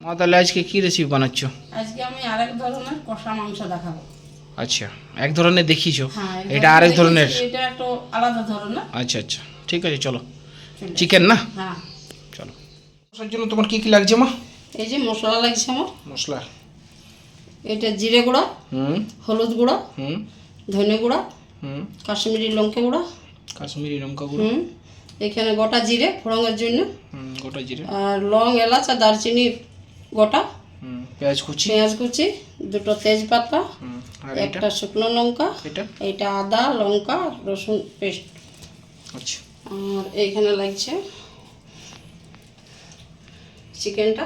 মা তাহলে আজকে কি রেসিপি বানাচ্ছ? আজকে আমি আরেক ধরনের কষা মাংস দেখাবো। আচ্ছা এক ধরনের দেখিছো হ্যাঁ এটা আরেক ধরনের? এটা একটু আলাদা ধরনের। আচ্ছা আচ্ছা ঠিক আছে চলো। চিকেন না? হ্যাঁ। চলো। কষার জন্য তোমার কি কি লাগছে মা? এই যে মশলা লাগছে আমার। মশলা। এটা জিরে গুঁড়া হুম। হলুদ গুঁড়া হুম। ধনে গুঁড়া হুম। কাশ্মীরি লঙ্কা গুঁড়া। কাশ্মীরি লঙ্কা গুঁড়ো। হুম। এখানে গোটা জিরে ফোড়নের জন্য। হুম গোটা জিরে। আর লং এলাচ আর দারচিনি গোটা। পেঁয়াজ কুচি। পেঁয়াজ কুচি দুটো তেজপাতা একটা শুকনো লঙ্কা এটা? এটা আদা লঙ্কা রসুন পেস্ট। আচ্ছা। আর এইখানে লাগছে চিকেনটা।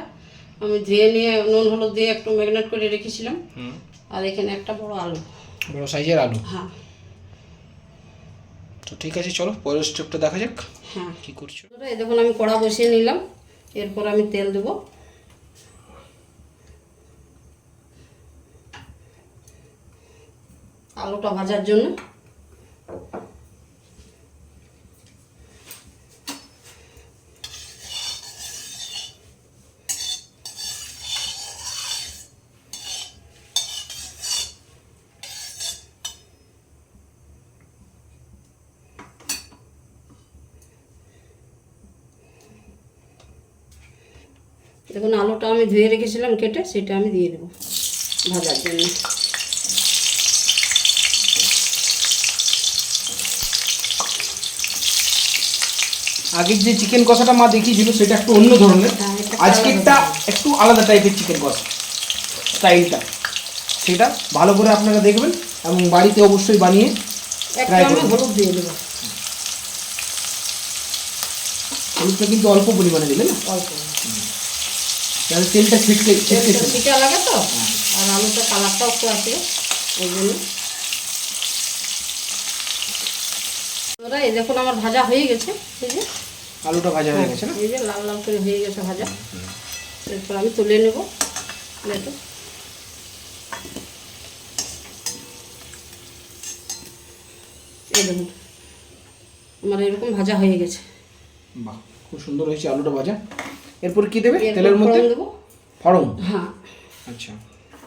আমি ধুয়ে নিয়ে নুন হলুদ দিয়ে একটু ম্যাগনেট করে রেখেছিলাম। আর এখানে একটা বড় আলু। বড় সাইজের আলু? হ্যাঁ। তো ঠিক আছে চলো পরের স্টেপটা দেখা যাক। হ্যাঁ। কি করছ? এই দেখুন আমি কড়া বসিয়ে নিলাম। এরপর আমি তেল দেবো। আলুটা ভাজার জন্য। দেখুন, আলুটা আমি ধুয়ে রেখেছিলাম কেটে, সেটা আমি দিয়ে দেবো ভাজার জন্য। আগের যে চিকেন কষাটা মা দেখিয়েছিল সেটা একটু অন্য ধরনের। হ্যাঁ, আজকেরটা একটু আলাদা টাইপের চিকেন কষা স্টাইলটা সেটা ভালো করে আপনারা দেখবেন এবং বাড়িতে অবশ্যই বানিয়ে আমি করুন। হলুদ দিয়ে দেবো। হলুদটা কিন্তু অল্প পরিমাণে দিলে না? অল্প। তাহলে তেলটা ছিটকে ছিটকে লাগে তো? আর আলুটা কালারটাও একটু আসে ওই জন্য। এই দেখুন আমার ভাজা হয়ে গেছে এই যে। আলুটা ভাজা হয়ে গেছে না? এই যে লাল লাল করে হয়ে গেছে ভাজা। এরপর আমি তুলে নেব প্লেটে। এই দেখুন আমার এরকম ভাজা হয়ে গেছে। বাহ খুব সুন্দর হয়েছে আলুটা ভাজা। এরপর কি দেবে? তেলের মধ্যে? দেবো। ফড়ং? হ্যাঁ। আচ্ছা।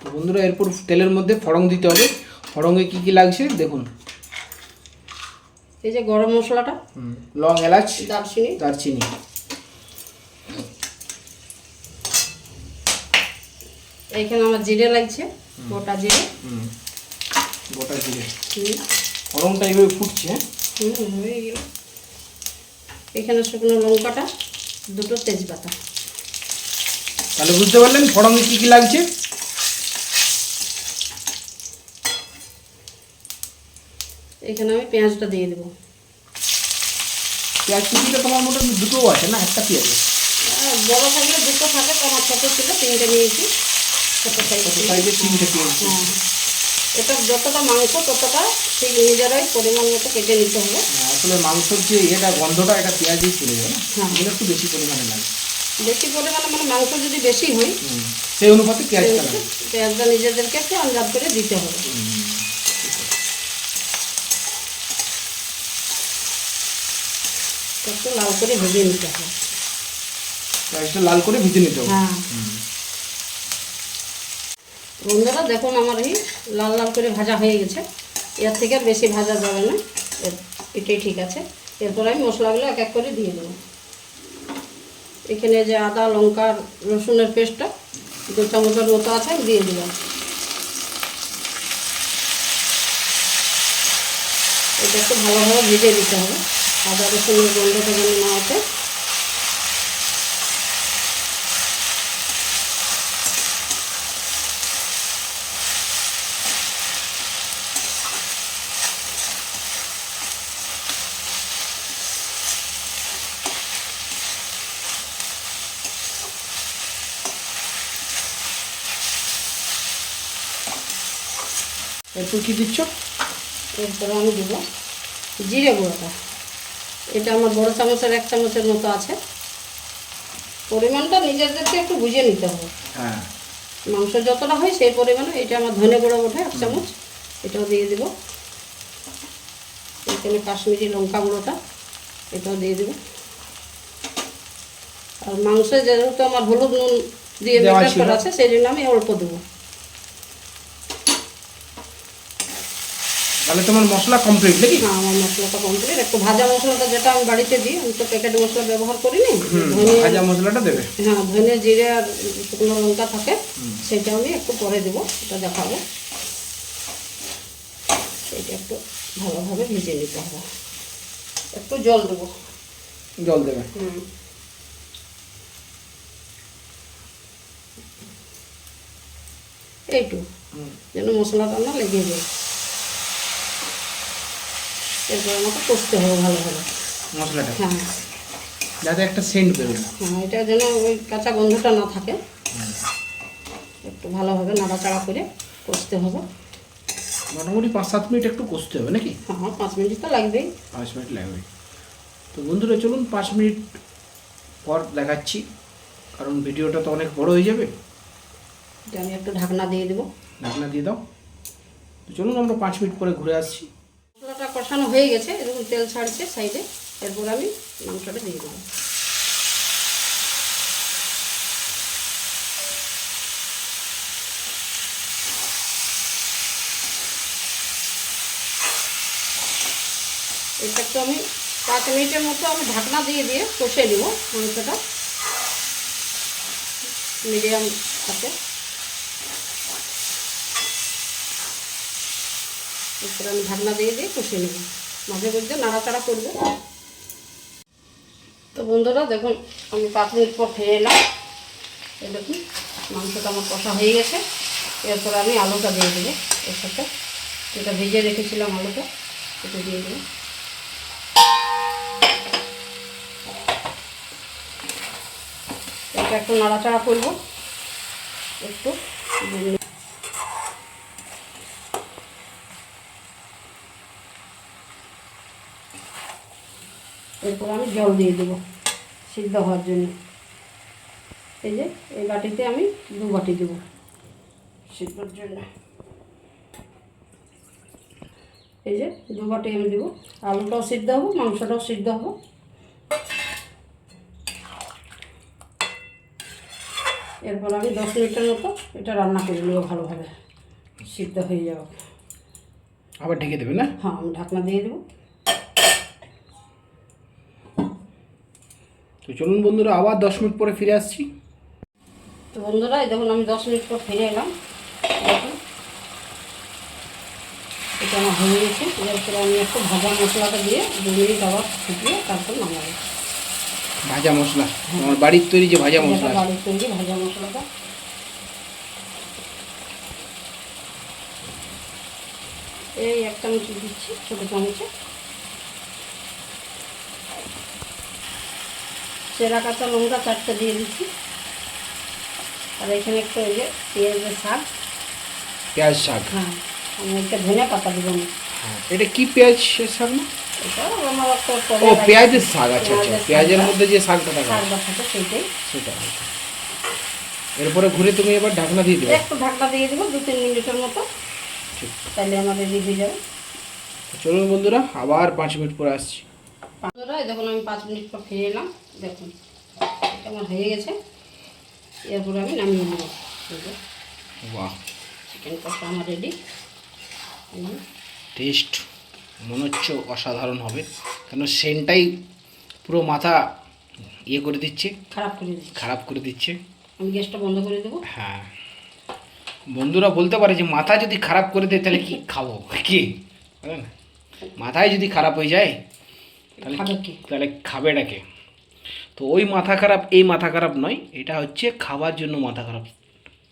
তো বন্ধুরা এরপর তেলের মধ্যে ফড়ং দিতে হবে। ফড়ঙে কি কি লাগছে? দেখুন। এই যে গরম মশলাটা লং এলাচ দারচিনি। দারচিনি। এইখানে আমার জিরে লাগছে গোটা জিরে। গোটা জিরে। ফড়ংটা এইভাবে ফুটছে। হ্যাঁ? গেল। এখানে শুকনো লঙ্কাটা দুটো তেজপাতা। তাহলে বুঝতে পারলেন ফড়ঙে কি কি লাগছে? এখানে আমি পেঁয়াজটা দিয়ে দেবো। পেঁয়াজ কুচিটা তোমার মোটামুটি দুটো আছে না? একটা পেঁয়াজ বড় থাকলে দুটো থাকে তোমার ছোটো ছিল তিনটে নিয়েছি। ছোটো সাইজ তিনটে পেঁয়াজ হ্যাঁ। এটা যতটা মাংস ততটা ঠিক নিজেরাই পরিমাণ মতো কেটে নিতে হবে। হ্যাঁ, আসলে মাংসর যে এটা গন্ধটা এটা পেঁয়াজই চলে যাবে হ্যাঁ। এগুলো একটু বেশি পরিমাণে লাগে। বেশি পরিমাণে মানে মাংস যদি বেশি হয় সেই অনুপাতে পেঁয়াজটা লাগে। পেঁয়াজটা নিজেদেরকে একটু আন্দাজ করে দিতে হবে। একটু লাল করে ভেজে নিতে হবে। পেঁয়াজটা লাল করে ভেজে নিতে হবে। হ্যাঁ। বন্ধুরা দেখুন আমার এই লাল লাল করে ভাজা হয়ে গেছে। এর থেকে আর বেশি ভাজা যাবে না। এটাই ঠিক আছে। এরপর আমি মশলাগুলো এক এক করে দিয়ে দেবো। এখানে যে আদা লঙ্কা রসুনের পেস্টটা দু চামচের মতো আছে দিয়ে দিলাম। এটা একটু ভালোভাবে ভেজে দিতে হবে। আদা রসুনের গন্ধটা যেন না ওঠে এরপর কি দিচ্ছ? এরপরে আমি দেব জিরে গুঁড়োটা। এটা আমার বড় চামচের এক চামচের মতো আছে। পরিমাণটা নিজেদেরকে একটু বুঝে নিতে হবে। হ্যাঁ। মাংস যতটা হয় সেই পরিমাণে এটা আমার ধনে গুঁড়ো ওঠে এক চামচ। এটাও দিয়ে দেব। এখানে কাশ্মীরি লঙ্কা গুঁড়োটা এটাও দিয়ে দেব। আর মাংসে যেহেতু আমার হলুদ নুন দিয়ে করা আছে সেই জন্য আমি অল্প দেবো। তাহলে তোমার মশলা কমপ্লিট নাকি? হ্যাঁ আমার মশলাটা কমপ্লিট একটু ভাজা মশলাটা যেটা আমি বাড়িতে দিই আমি তো প্যাকেট মশলা ব্যবহার করিনি। হুম, ধনে ভাজা মশলাটা দেবে। হ্যাঁ ধনে জিরে আর শুকনো লঙ্কা থাকে সেটা আমি একটু পরে দেবো এটা দেখাবো। সেটা একটু ভালোভাবে ভেজে নিতে হবে। একটু জল দেবো। জল দেবে। হুম। এইটু। যেন মশলাটা না লেগে যায়। এরপর আমাকে কষতে হবে ভালোভাবে মশলাটা। হ্যাঁ। যাতে একটা সেন্ট বেরোবে হ্যাঁ এটা যেন ওই কাঁচা গন্ধটা না থাকে। একটু ভালোভাবে নাড়াচাড়া করে কষতে হবে। মোটামুটি পাঁচ সাত মিনিট একটু কষতে হবে নাকি? হ্যাঁ পাঁচ মিনিট তো লাগবেই। পাঁচ মিনিট লাগবে। তো বন্ধুরা চলুন পাঁচ মিনিট পর দেখাচ্ছি কারণ ভিডিওটা তো অনেক বড় হয়ে যাবে। এটা আমি একটু ঢাকনা দিয়ে দেবো। ঢাকনা দিয়ে দাও। তো চলুন আমরা পাঁচ মিনিট পরে ঘুরে আসছি। মশলাটা কষানো হয়ে গেছে, এরকম তেল ছাড়ছে সাইডে, এরপর আমি মাংসটা দিয়ে দেবো। এটা একটু আমি পাঁচ মিনিটের মতো আমি ঢাকনা দিয়ে দিয়ে কষে দেব মাংসটা মিডিয়াম আছে। এরপরে আমি ঢাকনা দিয়ে দিয়ে কষিয়ে নেব। মাঝে মধ্যে নাড়াচাড়া করব। তো বন্ধুরা, দেখুন, আমি পাঁচ মিনিট পর ফিরে এলাম। এই দেখুন, মাংসটা আমার কষা হয়ে গেছে। এরপর আমি আলুটা দিয়ে দেবো এর সাথে। যেটা ভেজে রেখেছিলাম আলুটা সেটা দিয়ে দেবো। এটা একটু নাড়াচাড়া করব। একটু এরপর আমি জল দিয়ে দেবো সিদ্ধ হওয়ার জন্য। এই যে এই বাটিতে আমি দু বাটি দেবো সিদ্ধর জন্য। এই যে দু বাটি আমি দেবো। আলুটাও সিদ্ধ হব মাংসটাও সিদ্ধ হব। এরপর আমি দশ মিনিটের মতো এটা রান্না করে নেব ভালোভাবে। সিদ্ধ হয়ে যাবে। আবার ঢেকে দেবে না? হ্যাঁ আমি ঢাকনা দিয়ে দেবো। তো চলুন বন্ধুরা আবার দশ মিনিট পরে ফিরে আসছি। তো বন্ধুরা এই দেখুন আমি দশ মিনিট পর ফিরে এলাম। দেখুন এটা আমার হয়ে গেছে। এরপরে আমি একটু ভাজা মশলাটা দিয়ে দু মিনিট আবার ফুটিয়ে তারপর নামাবো। ভাজা মশলা আমার বাড়ির তৈরি যে ভাজা মশলা। বাড়ির তৈরি ভাজা মশলাটা। এই এক চামচ দিচ্ছি ছোটো চামচে। চেরা কাঁচা লঙ্কা চারটে দিয়ে দিচ্ছি। আর এখানে একটু ওই যে পেঁয়াজের শাক। পেঁয়াজ শাক? হ্যাঁ আমি একটা ধনে পাতা দেবো। হ্যাঁ এটা কি পেঁয়াজ শাক না? ও পেঁয়াজের শাক আচ্ছা আচ্ছা পেঁয়াজের মধ্যে যে শাকটা থাকে। সেইটাই। সেটা আচ্ছা। এরপরে ঘুরে তুমি এবার ঢাকনা দিয়ে দেবে। একটু ঢাকনা দিয়ে দেবো দু তিন মিনিটের মতো। তাহলে আমার রেডি হয়ে যাবে চলুন বন্ধুরা আবার পাঁচ মিনিট পরে আসছি। বন্ধুরা দেখুন আমি পাঁচ মিনিট পর ফিরে এলাম দেখুন এটা আমার হয়ে গেছে। এরপরে আমি নামিয়ে নেব। চিকেন কষা আমার রেডি টেস্ট মনে হচ্ছে অসাধারণ হবে। কেন সেন্টটাই পুরো মাথা ইয়ে করে দিচ্ছে। খারাপ করে দিচ্ছে। খারাপ করে দিচ্ছে। আমি গ্যাসটা বন্ধ করে দেবো। হ্যাঁ। বন্ধুরা বলতে পারে যে মাথা যদি খারাপ করে দেয় তাহলে কি খাব? কি? মাথায় যদি খারাপ হয়ে যায় তাহলে খাবে কি- কি? তো ওই মাথা খারাপ এই মাথা খারাপ নয় এটা হচ্ছে খাবার জন্য মাথা খারাপ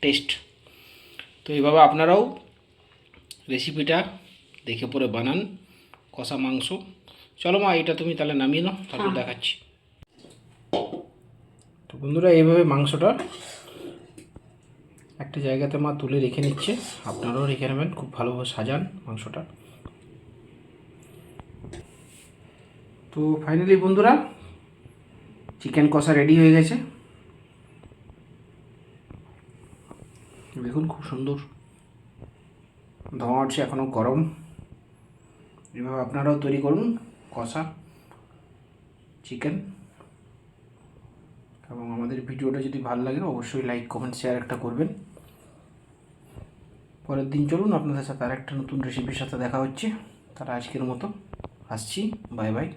টেস্ট তো এইভাবে আপনারাও রেসিপিটা দেখে পরে বানান কষা মাংস। চলো মা এটা তুমি তাহলে নামিয়ে নাও তারপর হ্যাঁ। দেখাচ্ছি। তো বন্ধুরা এইভাবে মাংসটা একটা জায়গাতে মা তুলে রেখে নিচ্ছে। আপনারাও রেখে নেবেন খুব ভালোভাবে সাজান মাংসটা। তো ফাইনালি বন্ধুরা চিকেন কষা রেডি হয়ে গেছে। দেখুন খুব সুন্দর। ধোঁয়া উঠছে এখনও গরম। এভাবে আপনারাও তৈরি করুন কষা চিকেন এবং আমাদের ভিডিওটা যদি ভালো লাগে, অবশ্যই লাইক কমেন্ট শেয়ার একটা করবেন। পরের দিন চলুন, আপনাদের সাথে আরেকটা নতুন রেসিপির সাথে দেখা হচ্ছে। তারা আজকের মতো, আসছি। Bye bye